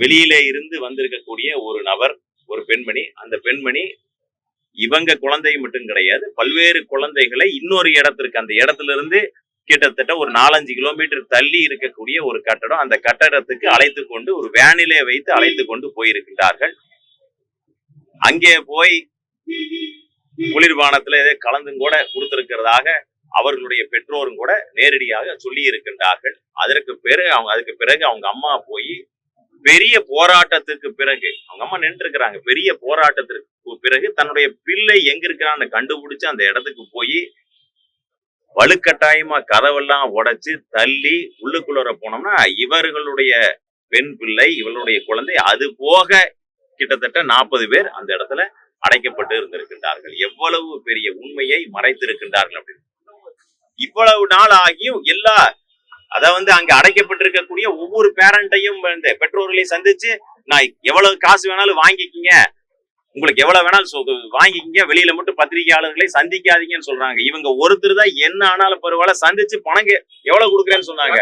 வெளியில இருந்து வந்திருக்கக்கூடிய ஒரு நபர் ஒரு பெண்மணி. அந்த பெண்மணி இவங்க குழந்தை மட்டும் கிடையாது பல்வேறு குழந்தைகளை இன்னொரு இடத்திற்கு அந்த இடத்துல இருந்து கிட்டத்தட்ட ஒரு நாலஞ்சு கிலோமீட்டர் தள்ளி இருக்கக்கூடிய ஒரு கட்டடம். அந்த கட்டடத்துக்கு அழைத்து கொண்டு ஒரு வேனிலே வைத்து அழைத்து கொண்டு போயிருக்கின்றார்கள். அங்கே போய் குளிர்பானத்துல ஏதோ கலந்தும் கூட கொடுத்திருக்கிறதாக அவர்களுடைய பெற்றோரும் கூட நேரடியாக சொல்லி இருக்கின்றார்கள் அதற்கு பிறகு அவங்க அதுக்கு பிறகு அவங்க அம்மா போய் பெரிய போராட்டத்திற்கு பிறகு அவங்க அம்மா நின்று இருக்கிறாங்க பெரிய போராட்டத்திற்கு பிறகு தன்னுடைய பிள்ளை எங்க இருக்கிறான்னு கண்டுபிடிச்சு அந்த இடத்துக்கு போய் வலுக்கட்டாயமா கதவெல்லாம் உடைச்சு தள்ளி உள்ளுக்குள்ளர போனோம்னா இவர்களுடைய பெண் பிள்ளை இவளுடைய குழந்தை அது போக கிட்டத்தட்ட நாற்பது பேர் அந்த இடத்துல அடைக்கப்பட்டு இருந்திருக்கின்றார்கள். எவ்வளவு பெரிய உண்மையை மறைத்திருக்கின்றார்கள் அப்படின்னு. இவ்வளவு நாள் ஆகியும் எல்லா அத வந்து அங்க அடைக்கப்பட்டிருக்கக்கூடிய ஒவ்வொரு பேரண்டையும் இந்த பெற்றோர்களையும் சந்திச்சு நான் எவ்வளவு காசு வேணாலும் வாங்கிக்கிங்க. உங்களுக்கு எவ்வளவு வேணாலும் வாங்கிக்கிங்க. வெளியில மட்டும் பத்திரிகையாளர்களை சந்திக்காதீங்கன்னு சொல்றாங்க. இவங்க ஒருத்தர் தான் என்ன ஆனாலும் பரவாயில்ல. சந்திச்சு பணம் எவ்வளவு கொடுக்குறேன்னு சொன்னாங்க.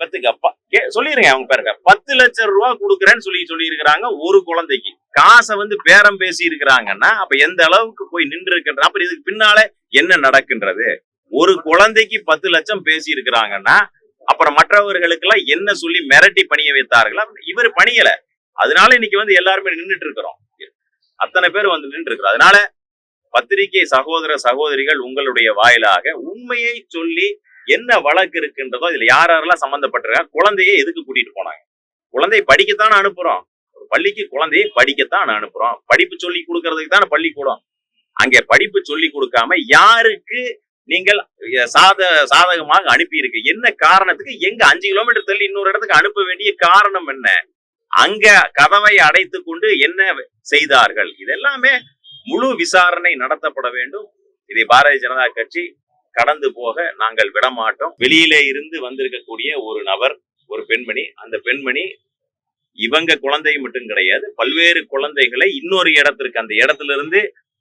பத்துக்கு அப்பா சொல்லிருங்க அவங்க பாருங்க பத்து லட்சம் ரூபாய் கொடுக்குறேன்னு சொல்லி சொல்லி இருக்கிறாங்க ஒரு குழந்தைக்கு. காசை வந்து பேரம் பேசி இருக்கிறாங்கன்னா அப்ப எந்த அளவுக்கு போய் நின்று இருக்கின்ற அப்புறம் இதுக்கு பின்னால என்ன நடக்கின்றது? ஒரு குழந்தைக்கு பத்து லட்சம் பேசி இருக்கிறாங்கன்னா அப்புறம் மற்றவர்களுக்கு எல்லாம் என்ன சொல்லி மிரட்டி பணிய வைத்தார்களா இவர் பணியல. அதனால இன்னைக்கு வந்து எல்லாருமே நின்றுட்டு இருக்கிறோம் அத்தனை பேர் வந்து நின்று இருக்கிறோம் அதனால பத்திரிகை சகோதர சகோதரிகள் உங்களுடைய வாயிலாக உண்மையை சொல்லி என்ன வழக்கு இருக்கின்றதோ இதுல யார் யாரெல்லாம் சம்பந்தப்பட்டிருக்காங்க குழந்தையை எதுக்கு கூட்டிட்டு போனாங்க? குழந்தையை படிக்கத்தான் அனுப்புறோம். ஒரு பள்ளிக்கு குழந்தையை படிக்கத்தான் அனுப்புறோம். படிப்பு சொல்லி கொடுக்கறதுக்கு தானே பள்ளிக்கூடம். அங்கே படிப்பு சொல்லி கொடுக்காம யாருக்கு நீங்கள் சாத சாதகமாக அனுப்பி இருக்கு என்ன காரணத்துக்கு? எங்க அஞ்சு கிலோமீட்டர் தள்ளி இன்னொரு இடத்துக்கு அனுப்ப வேண்டிய காரணம் என்ன? அங்க கதவை அடைத்து கொண்டு என்ன செய்தார்கள்? இதெல்லாமே முழு விசாரணை நடத்தப்பட வேண்டும். இதை பாரதிய ஜனதா கட்சி கடந்து போக நாங்கள் விடமாட்டோம். வெளியிலே இருந்து வந்திருக்கக்கூடிய ஒரு நபர் ஒரு பெண்மணி அந்த பெண்மணி இவங்க குழந்தை மட்டும் கிடையாது. பல்வேறு குழந்தைகளை இன்னொரு இடத்திற்கு அந்த இடத்துல இருந்து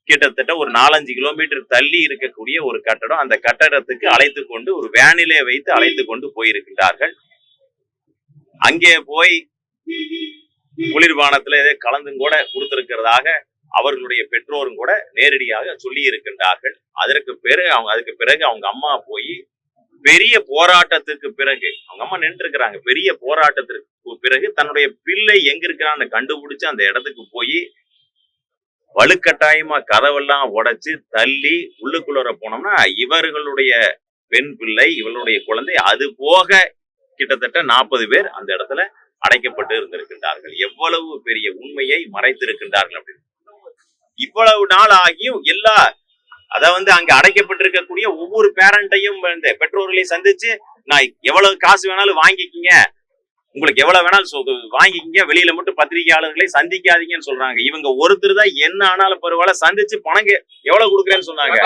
கிட்டத்தட்ட ஒரு நாலஞ்சு கிலோமீட்டர் தள்ளி இருக்கக்கூடிய ஒரு கட்டடம். அந்த கட்டடத்துக்கு அழைத்து கொண்டு ஒரு வேனிலே வைத்து அழைத்து கொண்டு போயிருக்கின்றார்கள். அங்கே போய் குளிர்பானத்துல ஏதோ கலந்தும் கூட கொடுத்திருக்கிறதாக அவர்களுடைய பெற்றோரும் கூட நேரடியாக சொல்லி இருக்கின்றார்கள் அதற்கு பிறகு அவங்க அதுக்கு பிறகு அவங்க அம்மா போய் பெரிய போராட்டத்துக்கு பிறகு அவங்க அம்மா நின்று இருக்கிறாங்க பெரிய போராட்டத்திற்கு பிறகு தன்னுடைய பிள்ளை எங்க இருக்கிறான்னு கண்டுபிடிச்சு அந்த இடத்துக்கு போய் வலுக்கட்டாயமா கதவெல்லாம் உடைச்சு தள்ளி உள்ளுக்குள்ளர போனோம்னா இவர்களுடைய பெண் பிள்ளை இவளுடைய குழந்தை அது போக கிட்டத்தட்ட நாற்பது பேர் அந்த இடத்துல அடைக்கப்பட்டு இருந்திருக்கின்றார்கள். எவ்வளவு பெரிய உண்மையை மறைத்திருக்கின்றார்கள் அப்படின்னு. இவ்வளவு நாள் ஆகியும் எல்லா அதை வந்து அங்க அடைக்கப்பட்டிருக்கக்கூடிய ஒவ்வொரு பேரண்ட்டையும் இந்த பெற்றோர்களையும் சந்திச்சு நான் எவ்வளவு காசு வேணாலும் வாங்கிக்கிங்க உங்களுக்கு எவ்வளவு வேணாலும் வாங்கிக்கிங்க. வெளியில மட்டும் பத்திரிகையாளர்களை சந்திக்காதீங்கன்னு சொல்றாங்க. இவங்க ஒருத்தர் தான் என்ன ஆனாலும் பரவாயில்ல. சந்திச்சு பணம் எவ்வளவு கொடுக்குறேன்னு சொன்னாங்க.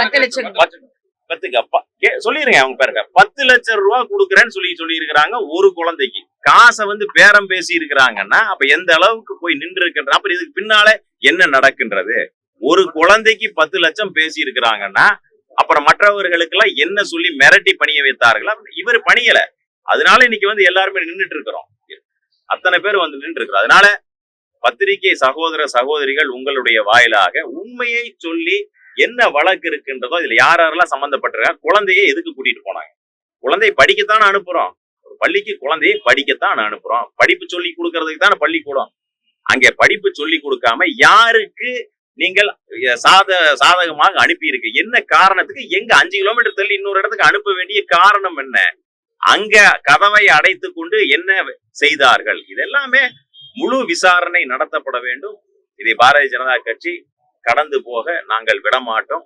பத்துக்கு அப்பா. கே- சொல்லிருங்க அவங்க பாருங்க பத்து லட்சம் ரூபாய் கொடுக்குறேன்னு சொல்லி சொல்லி இருக்கிறாங்க ஒரு குழந்தைக்கு. காசை வந்து பேரம் பேசி இருக்கிறாங்கன்னா அப்ப எந்த அளவுக்கு போய் நின்று இருக்கின்ற அப்புறம் இதுக்கு பின்னால என்ன நடக்கின்றது? ஒரு குழந்தைக்கு பத்து லட்சம் பேசி இருக்கிறாங்கன்னா அப்புறம் மற்றவர்களுக்கு எல்லாம் என்ன சொல்லி மிரட்டி பணிய வைத்தார்களா இவர் பணியல. அதனால இன்னைக்கு வந்து எல்லாருமே நின்றுட்டு இருக்கிறோம். அத்தனை பேர் வந்து நின்று இருக்கிறோம் அதனால பத்திரிகை சகோதர சகோதரிகள் உங்களுடைய வாயிலாக உண்மையை சொல்லி என்ன வழக்கு இருக்குன்றதோ இதுல யார் யாரெல்லாம் சம்பந்தப்பட்டிருக்காங்க குழந்தையை எதுக்கு கூட்டிட்டு போனாங்க? குழந்தையை படிக்கத்தானே அனுப்புறோம். ஒரு பள்ளிக்கு குழந்தையை படிக்கத்தான் அனுப்புறோம். படிப்பு சொல்லி கொடுக்கறதுக்கு தானே பள்ளிக்கூடம். அங்கே படிப்பு சொல்லி கொடுக்காம யாருக்கு நீங்கள் சாத சாதகமாக அனுப்பி இருக்கு என்ன காரணத்துக்கு? எங்க அஞ்சு கிலோமீட்டர் தள்ளி இன்னொரு இடத்துக்கு அனுப்ப வேண்டிய காரணம் என்ன? அங்க கதவை அடைத்து கொண்டு என்ன செய்தார்கள்? இதெல்லாமே முழு விசாரணை நடத்தப்பட வேண்டும். இதை பாரதிய ஜனதா கட்சி கடந்து போக நாங்கள் விடமாட்டோம்.